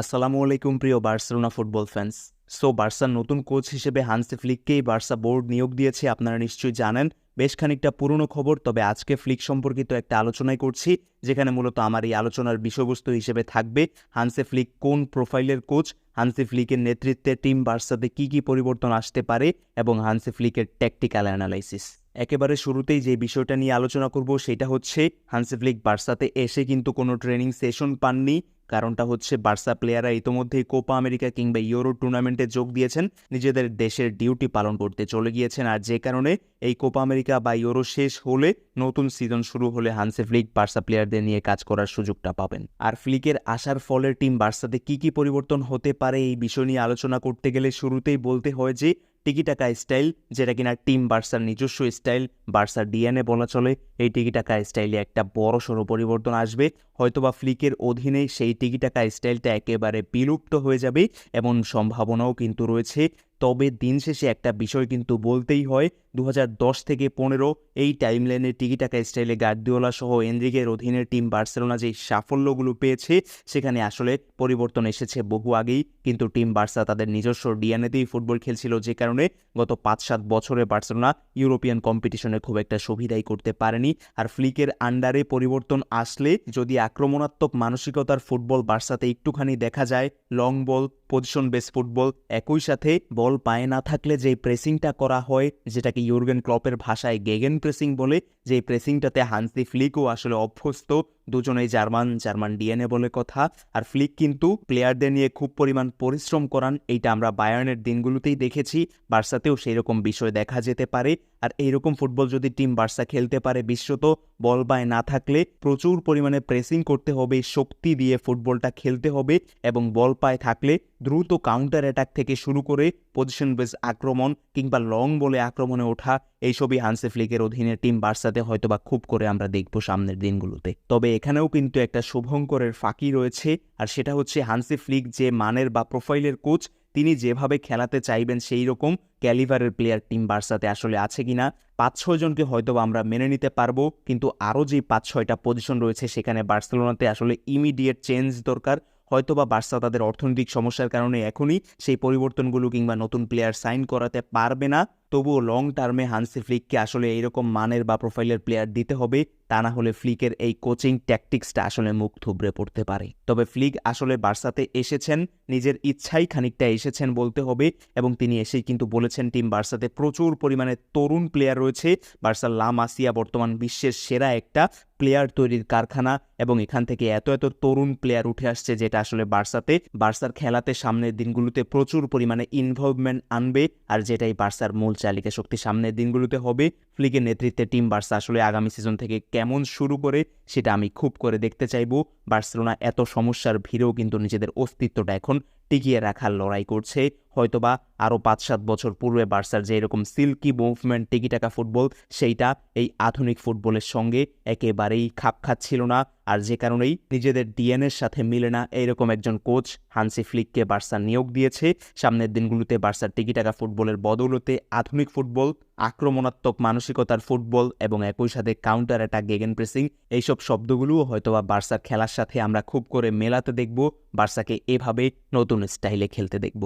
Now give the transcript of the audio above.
আসসালামু আলাইকুম প্রিয় বার্সেলোনা ফুটবল ফ্যান্স। সো, বার্সার নতুন কোচ হিসেবে হানসে ফ্লিককেই বার্সা বোর্ড নিয়োগ দিয়েছে, আপনারা নিশ্চয়ই জানেন। বেশ খানিকটা পুরনো খবর, তবে আজকে ফ্লিক সম্পর্কিত একটা আলোচনাই করছি, যেখানে মূলত আমার এই আলোচনার বিষয়বস্তু হিসেবে থাকবে হানসে ফ্লিক কোন প্রোফাইলের কোচ, হানসে ফ্লিকের নেতৃত্বে টিম বার্সাতে কি কি পরিবর্তন আসতে পারে এবং হানসে ফ্লিকের ট্যাকটিক্যাল অ্যানালাইসিস একেবারে শুরুতেই যে বিষয়টা নিয়ে আলোচনা করব, সেটা হচ্ছে হানসে ফ্লিক বার্সাতে এসে কিন্তু কোনো ট্রেনিং সেশন পাননি কারণটা হচ্ছে বার্সা প্লেয়াররা ইতোমধ্যেই কোপা আমেরিকা কিংবা ইউরো টুর্নামেন্টে যোগ দিয়েছেন। নিজেদের দেশের ডিউটি পালন করতে চলে গিয়েছেন। আর যে কারণে এই কোপা আমেরিকা বা ইউরো শেষ হলে নতুন সিজন শুরু হলে হানসে ফ্লিক বার্সা প্লেয়ারদের নিয়ে কাজ করার সুযোগটা পাবেন। আর ফ্লিকের আসার ফলে টিম বার্সাতে কি কি পরিবর্তন হতে পারে এই বিষয় নিয়ে আলোচনা করতে গেলে শুরুতেই বলতে হয় যে টিকিটাকা স্টাইল, যেটা কিনা টিম বার্সার নিজস্ব স্টাইল, বার্সার ডিএনএ বলা চলে, এই টিকিটাকা স্টাইলে একটা বড় সড়ো পরিবর্তন আসবে। হয়তোবা ফ্লিকের অধীনে সেই টিকিটাকা স্টাইলটা একেবারে বিলুপ্ত হয়ে যাবে, এমন সম্ভাবনাও কিন্তু রয়েছে। তবে দিন শেষে একটা বিষয় কিন্তু বলতেই হয় দু হাজার দশ থেকে পনেরো এই টাইমলাইনে টিকিটাকা স্টাইলে গার্দিওলা সহ এনরিকের অধীনে টিম বার্সেলোনা যে সাফল্যগুলো পেয়েছে, সেখানে আসলে পরিবর্তন এসেছে বহু আগেই। কিন্তু টিম বার্সা তাদের নিজস্ব ডিএনএতেই ফুটবল খেলছিল যে কারণে গত পাঁচ সাত বছরে বার্সেলোনা ইউরোপিয়ান কম্পিটিশনে খুব একটা সুবিধাই করতে পারেনি। আর ফ্লিকের আন্ডারে পরিবর্তন আসলে যদি আক্রমণাত্মক মানসিকতার ফুটবল বার্সাতে একটুখানি দেখা যায়, long ball position base football একই সাথে বল পায়ে না থাকলে যে প্রেসিংটা করা হয়, যেটাকে ইউরগেন ক্লপের ভাষায় গেগেন প্রেসিং বলে যে প্রেসিংটাতে হানসি ফ্লিকও আসলে অভ্যস্ত, দুজনেই জার্মান জার্মান ডিএনএ বলে কথা। আর ফ্লিক কিন্তু প্লেয়ারদের নিয়ে খুব পরিমাণ পরিশ্রম করান, এইটা আমরা বায়ার্নের দিনগুলোতেই দেখেছি। বার্সাতেও সেই রকম বিষয় দেখা যেতে পারে। আর এইরকম ফুটবল যদি টিম বার্সা খেলতে পারে বিশ্বত, বল বায় না থাকলে প্রচুর পরিমাণে প্রেসিং করতে হবে, শক্তি দিয়ে ফুটবলটা খেলতে হবে এবং বল পায় থাকলে দ্রুত কাউন্টার অ্যাটাক থেকে শুরু করে পজিশন বেস আক্রমণ কিংবা লং বলে আক্রমণে ওঠা, এইসবই হানসে ফ্লিকের অধীনে টিম বার্সাতে হয়তোবা খুব করে আমরা দেখব সামনের দিনগুলোতে। তবে এখানেও কিন্তু একটা শুভঙ্করের ফাঁকি রয়েছে, আর সেটা হচ্ছে হানসি ফ্লিক যে মানের বা প্রোফাইলের কোচ, তিনি যেভাবে খেলাতে চাইবেন সেই রকম ক্যালিভারের প্লেয়ার টিম বার্সাতে আসলে আছে কিনা পাঁচ ছয় জনকে হয়তো আমরা মেনে নিতে পারব, কিন্তু আরও যে পাঁচ ছয়টা পজিশন রয়েছে সেখানে বার্সেলোনাতে আসলে ইমিডিয়েট চেঞ্জ দরকার। হয়তো বা বার্সা তাদের অর্থনৈতিক সমস্যার কারণে এখনই সেই পরিবর্তনগুলো কিংবা নতুন প্লেয়ার সাইন করাতে পারবে না। তবুও লং টার্মে হানসি ফ্লিককে আসলে এইরকম মানের বা প্রোফাইলের প্লেয়ার দিতে হবে, তা না হলে ফ্লিকের এই কোচিং ট্যাকটিক্সটা আসলে মুখ থুবড়ে পড়তে পারে। তবে ফ্লিক আসলে বার্সাতে এসেছেন, নিজের ইচ্ছাই খানিকটা এসেছেন বলতে হবে, এবং তিনি এসেই কিন্তু বলেছেন টিম বার্সাতে প্রচুর পরিমাণে তরুণ প্লেয়ার রয়েছে। বার্সার লাম আসিয়া বর্তমান বিশ্বের সেরা একটা প্লেয়ার তৈরির কারখানা, এবং এখান থেকে এত এত তরুণ প্লেয়ার উঠে আসছে যেটা আসলে বার্সাতে বার্সার খেলাতে সামনের দিনগুলোতে প্রচুর পরিমাণে ইনভলভমেন্ট আনবে, আর যেটাই বার্সার মূল চালিকা শক্তি সামনের দিনগুলোতে হবে। ফ্লিকের নেতৃত্বে টিম বার্সা আসলে আগামী সিজন থেকে কেমন শুরু করে, সেটা আমি খুব করে দেখতে চাইব। বার্সেলোনা এত সমস্যার ভিড়েও কিন্তু নিজেদের অস্তিত্বটা এখন টিকিয়ে রাখার লড়াই করছে। হয়তোবা আরও পাঁচ সাত বছর পূর্বে বার্সার যে এরকম সিল্কি মুভমেন্ট, টিকিটাকা ফুটবল, সেইটা এই আধুনিক ফুটবলের সঙ্গে একেবারেই খাপ খাচ্ছিল না। আর যে কারণেই নিজেদের ডিএনএর সাথে মিলে না এইরকম একজন কোচ হানসি ফ্লিককে বার্সা নিয়োগ দিয়েছে। সামনের দিনগুলোতে বার্সার টিকিটাকা ফুটবলের বদৌলতে আধুনিক ফুটবল আক্রমণাত্মক মানসিকতার ফুটবল এবং একই সাথে কাউন্টার অ্যাটাক গেগেন প্রেসিং এইসব শব্দগুলোও হয়তোবা বার্সার খেলার সাথে আমরা খুব করে মেলাতে দেখব। বার্সাকে এভাবে নতুন স্টাইলে খেলতে দেখব।